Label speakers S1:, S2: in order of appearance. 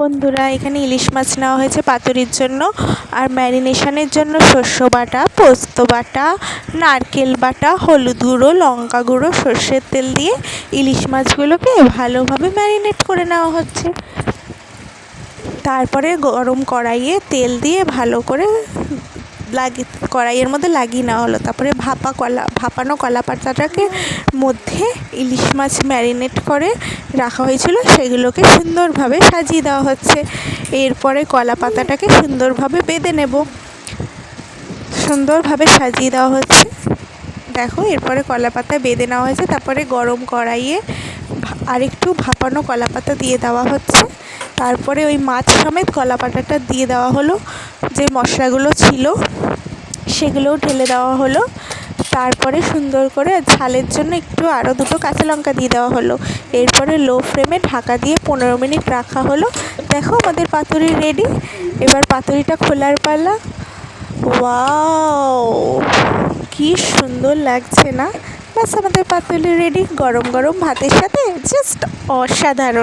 S1: বন্ধুরা, এখানে ইলিশ মাছ নেওয়া হয়েছে পাতুরির জন্য আর ম্যারিনেশনের জন্য শস্য বাটা, পোস্ত বাটা, নারকেল বাটা, হলুদ গুঁড়ো, লঙ্কা গুঁড়ো, সর্ষের তেল দিয়ে ইলিশ মাছগুলোকে ভালোভাবে ম্যারিনেট করে নেওয়া হচ্ছে। তারপরে গরম কড়াইয়ে তেল দিয়ে ভালো করে লাগি কড়াইয়ের মধ্যে লাগিয়ে নেওয়া হলো। তারপরে ভাপা কলা, ভাপানো কলা পাতাটাকে মধ্যে ইলিশ মাছ ম্যারিনেট করে রাখা হয়েছিল। সেগুলোকে সুন্দরভাবে সাজিয়ে দেওয়া হচ্ছে। এরপরে কলা পাতাটাকে সুন্দরভাবে বেঁধে নেব। সুন্দরভাবে সাজিয়ে দেওয়া হচ্ছে। দেখো, এরপরে কলা পাতা বেঁধে নেওয়া হয়েছে। তারপরে গরম কড়াইয়ে আরেকটু ভাপানো কলা পাতা দিয়ে দেওয়া হচ্ছে। তারপরে ওই মাছ সমেত কলা পাতাটা দিয়ে দেওয়া হলো। যে মশলাগুলো ছিল, সেগুলোও ঢেলে দেওয়া হলো। তারপরে সুন্দর করে ঝালের জন্য একটু আরও দুটো কাঁচা লঙ্কা দিয়ে দেওয়া হলো। এরপরে লো ফ্লেমে ঢাকা দিয়ে পনেরো মিনিট রাখা হলো। দেখো আমাদের পাতুরি রেডি এবার পাতুরিটা খোলার পালা। ওয়াও! কি সুন্দর লাগছে না? ব্যাস আমাদের পাতুরি রেডি গরম গরম ভাতের সাথে জাস্ট অসাধারণ।